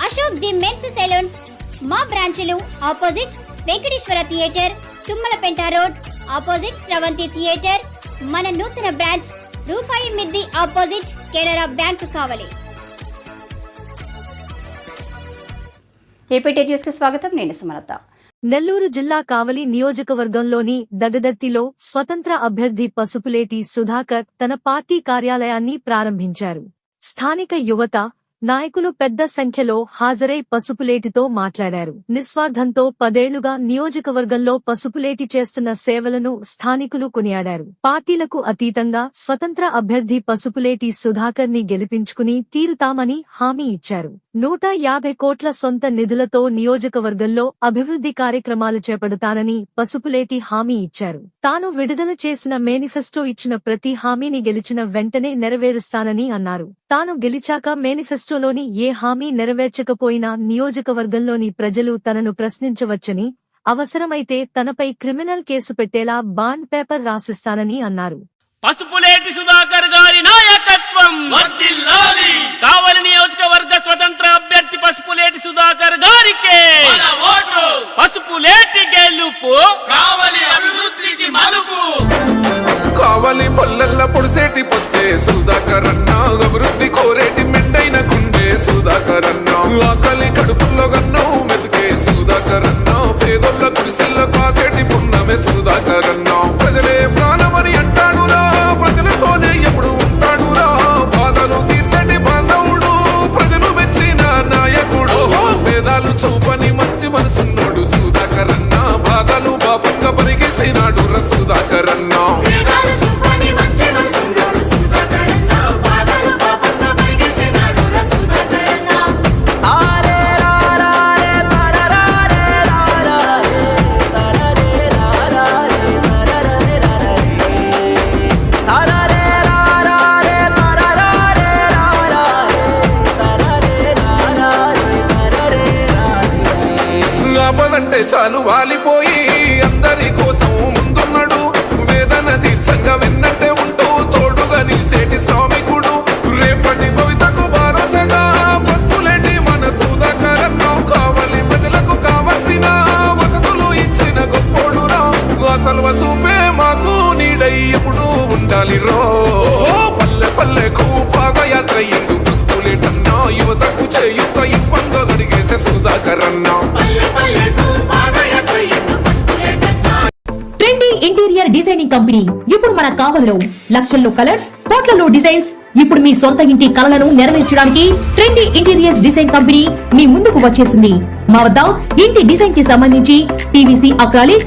Ashok the men's salons. మా బ్రాంచులు opposite Venkateswara theatre Tummalapenta road opposite Sravanthi theatre. మన నూతన branch రూపాయి మిద్ది ఆపోజిట్ కెనరా బ్యాంక్ కావాలి. స్వాగతం. నేను సుమలత. నెల్లూరు జిల్లా కావలి నియోజకవర్గంలోని దగదర్తిలో స్వతంత్ర అభ్యర్థి పసుపులేటి సుధాకర్ తన పార్టీ కార్యాలయాన్ని ప్రారంభించారు. స్థానిక యువత నాయకులు పెద్ద సంఖ్యలో హాజరై పసుపులేటితో మాట్లాడారు. నిస్వార్థంతో పదేళ్ళుగా నియోజకవర్గంలో పసుపులేటి చేస్తున్న సేవలను స్థానికులు కొనియాడారు. పార్టీలకు అతీతంగా స్వతంత్ర అభ్యర్థి పసుపులేటి సుధాకర్ని గెలిపించుకుని తీరుతామని హామీ ఇచ్చారు. నూట యాభై కోట్ల సొంత నిధులతో నియోజకవర్గంలో అభివృద్ధి కార్యక్రమాలు చేపడతానని పసుపులేటి హామీ ఇచ్చారు. తాను విడుదల చేసిన మేనిఫెస్టో ఇచ్చిన ప్రతి హామీని గెలిచిన వెంటనే నెరవేరుస్తానని అన్నారు. తాను గెలిచాక మేనిఫెస్టోలోని ఏ హామీ నెరవేర్చకపోయినా నియోజకవర్గంలోని ప్రజలు తనను ప్రశ్నించవచ్చని అవసరమైతే తనపై క్రిమినల్ కేసు పెట్టేలా బాండ్ పేపర్ రాసిస్తానని అన్నారు. పసుపులేటి సుధాకర్ గారి నాయకత్వం కావలి నియోజకవర్గ స్వతంత్ర అభ్యర్థి పసుపులేటి సుధాకర్ గారికే మన ఓటు. పసుపులేటి గెలుపు కావలి అభివృద్ధికి మలుపు. కావాలి పల్లెల్ల పొడిసేటి పొత్తే సుధాకరన్న రా సుధాకరన్న. ఆపదంటే చాలు వాలిపోయి వసూపే మాకు నీడై ఎప్పుడు ఉండాలి రో. పల్లె పల్లెకు పాదయాత్ర ఎండు పస్తులేటన్నా యువతకు చేయుత ఇబ్బంగా గడిగేసే ఎందు. Trendy interior designing company. ఇప్పుడు మన కావలిలో లక్షల్లో కలర్స్ కోట్లలో డిజైన్స్. ఇప్పుడు మీ సొంత ఇంటి కలలను నెరవేర్చడానికి ట్రెండీ ఇంటీరియర్స్ డిజైన్ కంపెనీ మీ ముందుకు వచ్చేసింది. మా వద్ద ఇంటి డిజైన్కి సంబంధించి పీవీసీ అక్రాలిక్